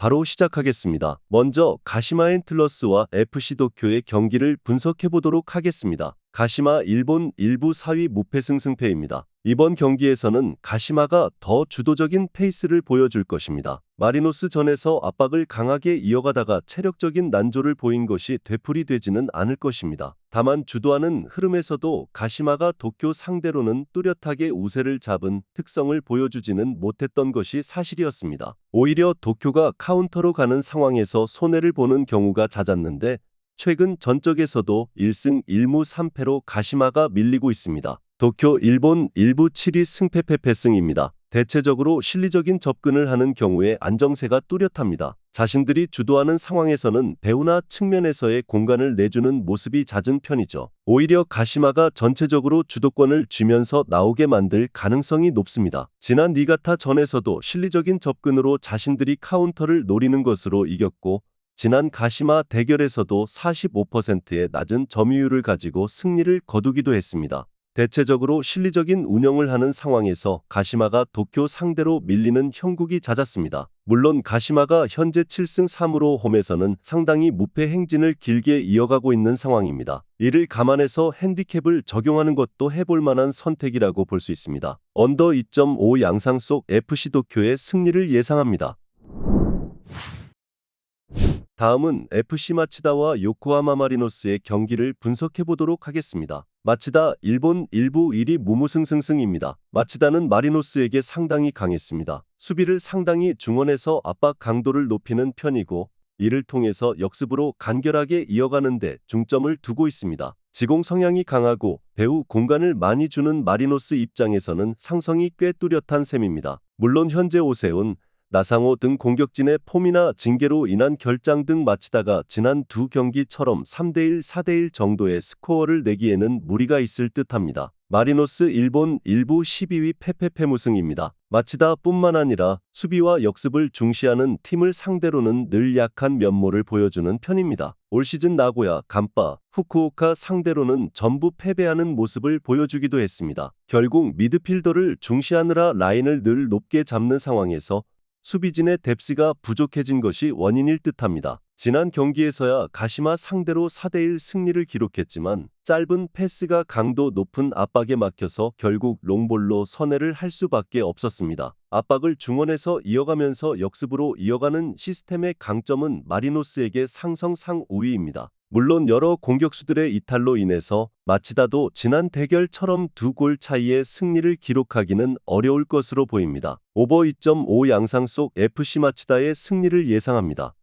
바로 시작하겠습니다. 먼저 가시마 앤틀러스와 FC 도쿄의 경기를 분석해 보도록 하겠습니다. 가시마 일본 일부 4위 무패승승패입니다. 이번 경기에서는 가시마가 더 주도적인 페이스를 보여줄 것입니다. 마리노스 전에서 압박을 강하게 이어가다가 체력적인 난조를 보인 것이 되풀이되지는 않을 것입니다. 다만 주도하는 흐름에서도 가시마가 도쿄 상대로는 뚜렷하게 우세를 잡은 특성을 보여주지는 못했던 것이 사실이었습니다. 오히려 도쿄가 카운터로 가는 상황에서 손해를 보는 경우가 잦았는데 최근 전적에서도 1승 1무 3패로 가시마가 밀리고 있습니다. 도쿄 일본 일부 7위 승패 패패승입니다. 대체적으로 실리적인 접근을 하는 경우에 안정세가 뚜렷합니다. 자신들이 주도하는 상황에서는 배우나 측면에서의 공간을 내주는 모습이 잦은 편이죠. 오히려 가시마가 전체적으로 주도권을 쥐면서 나오게 만들 가능성이 높습니다. 지난 니가타 전에서도 실리적인 접근으로 자신들이 카운터를 노리는 것으로 이겼고 지난 가시마 대결에서도 45%의 낮은 점유율을 가지고 승리를 거두기도 했습니다. 대체적으로 실리적인 운영을 하는 상황에서 가시마가 도쿄 상대로 밀리는 형국이 잦았습니다. 물론 가시마가 현재 7승 3무로 홈에서는 상당히 무패 행진을 길게 이어가고 있는 상황입니다. 이를 감안해서 핸디캡을 적용하는 것도 해볼 만한 선택이라고 볼 수 있습니다. 언더 2.5 양상 속 FC 도쿄의 승리를 예상합니다. 다음은 FC 마치다와 요코하마 마리노스의 경기를 분석해 보도록 하겠습니다. 마치다 일본 일부 1위 무무승승승입니다. 마치다는 마리노스에게 상당히 강했습니다. 수비를 상당히 중원에서 압박 강도를 높이는 편이고 이를 통해서 역습으로 간결하게 이어가는 데 중점을 두고 있습니다. 지공 성향이 강하고 배우 공간을 많이 주는 마리노스 입장에서는 상성이 꽤 뚜렷한 셈입니다. 물론 현재 오세훈, 나상호 등 공격진의 폼이나 징계로 인한 결장 등 마치다가 지난 두 경기처럼 3대1, 4대1 정도의 스코어를 내기에는 무리가 있을 듯합니다. 마리노스 일본 일부 12위 패패패무승입니다. 마치다 뿐만 아니라 수비와 역습을 중시하는 팀을 상대로는 늘 약한 면모를 보여주는 편입니다. 올 시즌 나고야, 간파, 후쿠오카 상대로는 전부 패배하는 모습을 보여주기도 했습니다. 결국 미드필더를 중시하느라 라인을 늘 높게 잡는 상황에서 수비진의 뎁스가 부족해진 것이 원인일 듯합니다. 지난 경기에서야 가시마 상대로 4대1 승리를 기록했지만 짧은 패스가 강도 높은 압박에 막혀서 결국 롱볼로 선회를 할 수밖에 없었습니다. 압박을 중원에서 이어가면서 역습으로 이어가는 시스템의 강점은 마리노스에게 상성상 우위입니다. 물론 여러 공격수들의 이탈로 인해서 마치다도 지난 대결처럼 두 골 차이의 승리를 기록하기는 어려울 것으로 보입니다. 오버 2.5 양상 속 FC 마치다의 승리를 예상합니다.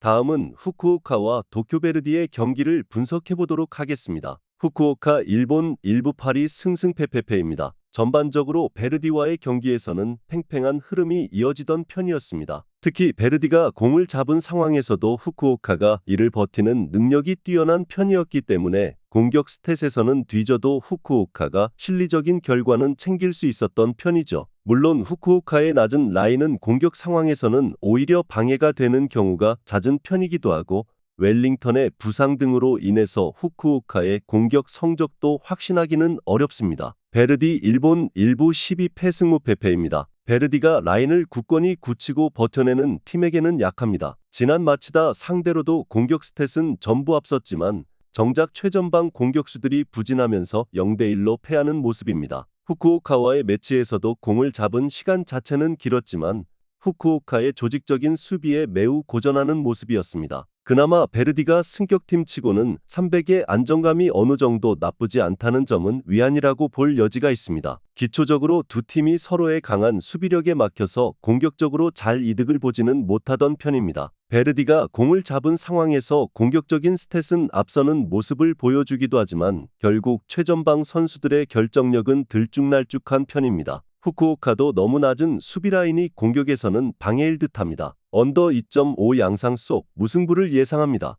다음은 후쿠오카와 도쿄베르디의 경기를 분석해 보도록 하겠습니다. 후쿠오카 일본 일부 8위 승승패패패입니다. 전반적으로 베르디와의 경기에서는 팽팽한 흐름이 이어지던 편이었습니다. 특히 베르디가 공을 잡은 상황에서도 후쿠오카가 이를 버티는 능력이 뛰어난 편이었기 때문에 공격 스탯에서는 뒤져도 후쿠오카가 실리적인 결과는 챙길 수 있었던 편이죠. 물론 후쿠오카의 낮은 라인은 공격 상황에서는 오히려 방해가 되는 경우가 잦은 편이기도 하고 웰링턴의 부상 등으로 인해서 후쿠오카의 공격 성적도 확신하기는 어렵습니다. 베르디 일본 일부 12패 승무 패패입니다. 베르디가 라인을 굳건히 굳히고 버텨내는 팀에게는 약합니다. 지난 마치다 상대로도 공격 스탯은 전부 앞섰지만 정작 최전방 공격수들이 부진하면서 0대1로 패하는 모습입니다. 후쿠오카와의 매치에서도 공을 잡은 시간 자체는 길었지만 후쿠오카의 조직적인 수비에 매우 고전하는 모습이었습니다. 그나마 베르디가 승격팀 치고는 300의 안정감이 어느 정도 나쁘지 않다는 점은 위안이라고 볼 여지가 있습니다. 기초적으로 두 팀이 서로의 강한 수비력에 막혀서 공격적으로 잘 이득을 보지는 못하던 편입니다. 베르디가 공을 잡은 상황에서 공격적인 스탯은 앞서는 모습을 보여주기도 하지만 결국 최전방 선수들의 결정력은 들쭉날쭉한 편입니다. 후쿠오카도 너무 낮은 수비 라인이 공격에서는 방해일 듯합니다. 언더 2.5 양상 속 무승부를 예상합니다.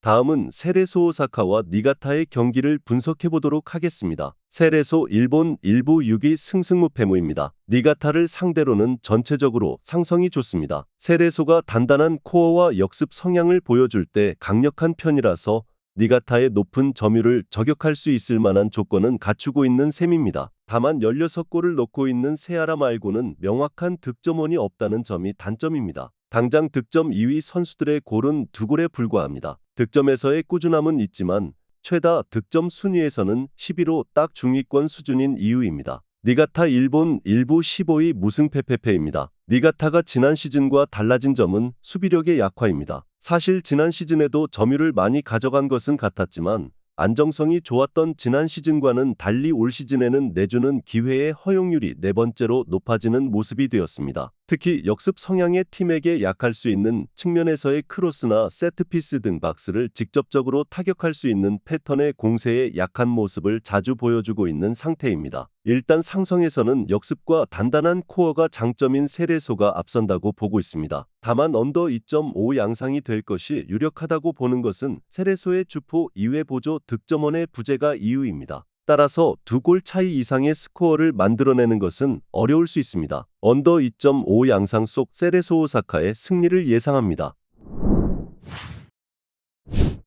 다음은 세레소 오사카와 니가타의 경기를 분석해 보도록 하겠습니다. 세레소 일본 일부 6위 승승무패무입니다. 니가타를 상대로는 전체적으로 상성이 좋습니다. 세레소가 단단한 코어와 역습 성향을 보여줄 때 강력한 편이라서 니가타의 높은 점유를 저격할 수 있을 만한 조건은 갖추고 있는 셈입니다. 다만 16골을 넣고 있는 세아라 말고는 명확한 득점원이 없다는 점이 단점입니다. 당장 득점 2위 선수들의 골은 두 골에 불과합니다. 득점에서의 꾸준함은 있지만 최다 득점 순위에서는 11호 딱 중위권 수준인 이유입니다. 니가타 일본 일부 15위 무승패패패입니다. 니가타가 지난 시즌과 달라진 점은 수비력의 약화입니다. 사실 지난 시즌에도 점유를 많이 가져간 것은 같았지만 안정성이 좋았던 지난 시즌과는 달리 올 시즌에는 내주는 기회의 허용률이 네 번째로 높아지는 모습이 되었습니다. 특히 역습 성향의 팀에게 약할 수 있는 측면에서의 크로스나 세트피스 등 박스를 직접적으로 타격할 수 있는 패턴의 공세에 약한 모습을 자주 보여주고 있는 상태입니다. 일단 상성에서는 역습과 단단한 코어가 장점인 세레소가 앞선다고 보고 있습니다. 다만 언더 2.5 양상이 될 것이 유력하다고 보는 것은 세레소의 주포 2회 보조 득점원의 부재가 이유입니다. 따라서 두 골 차이 이상의 스코어를 만들어내는 것은 어려울 수 있습니다. 언더 2.5 양상 속 세레소 오사카의 승리를 예상합니다.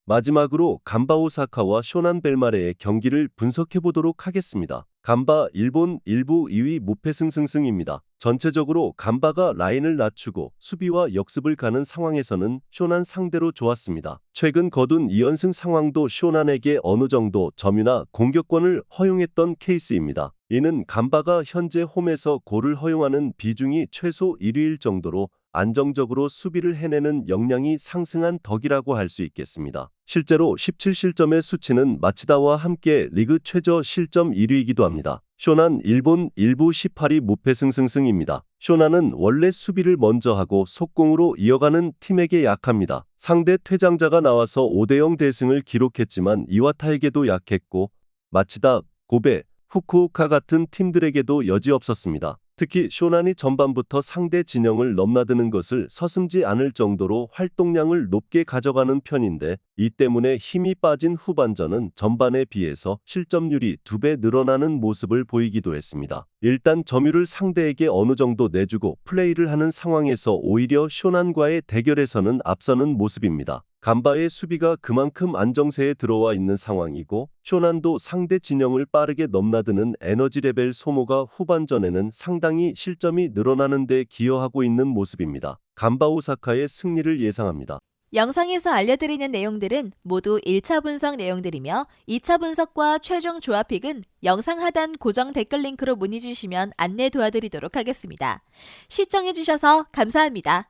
마지막으로 감바 오사카와 쇼난 벨마레의 경기를 분석해 보도록 하겠습니다. 감바 일본 일부 2위 무패승승승입니다. 전체적으로 감바가 라인을 낮추고 수비와 역습을 가는 상황에서는 쇼난 상대로 좋았습니다. 최근 거둔 2연승 상황도 쇼난에게 어느 정도 점유나 공격권을 허용했던 케이스입니다. 이는 감바가 현재 홈에서 골을 허용하는 비중이 최소 1위일 정도로 안정적으로 수비를 해내는 역량이 상승한 덕이라고 할 수 있겠습니다. 실제로 17실점의 수치는 마치다와 함께 리그 최저 실점 1위이기도 합니다. 쇼난 일본 일부 18위 무패 승승승입니다. 쇼난은 원래 수비를 먼저 하고 속공으로 이어가는 팀에게 약합니다. 상대 퇴장자가 나와서 5대0 대승을 기록했지만 이와타에게도 약했고 마치다, 고베, 후쿠오카 같은 팀들에게도 여지없었습니다. 특히 쇼난이 전반부터 상대 진영을 넘나드는 것을 서슴지 않을 정도로 활동량을 높게 가져가는 편인데 이 때문에 힘이 빠진 후반전은 전반에 비해서 실점률이 두 배 늘어나는 모습을 보이기도 했습니다. 일단 점유를 상대에게 어느 정도 내주고 플레이를 하는 상황에서 오히려 쇼난과의 대결에서는 앞서는 모습입니다. 감바의 수비가 그만큼 안정세에 들어와 있는 상황이고 쇼난도 상대 진영을 빠르게 넘나드는 에너지 레벨 소모가 후반전에는 상당히 실점이 늘어나는 데 기여하고 있는 모습입니다. 감바 오사카의 승리를 예상합니다. 영상에서 알려드리는 내용들은 모두 1차 분석 내용들이며 2차 분석과 최종 조합픽은 영상 하단 고정 댓글 링크로 문의 주시면 안내 도와드리도록 하겠습니다. 시청해주셔서 감사합니다.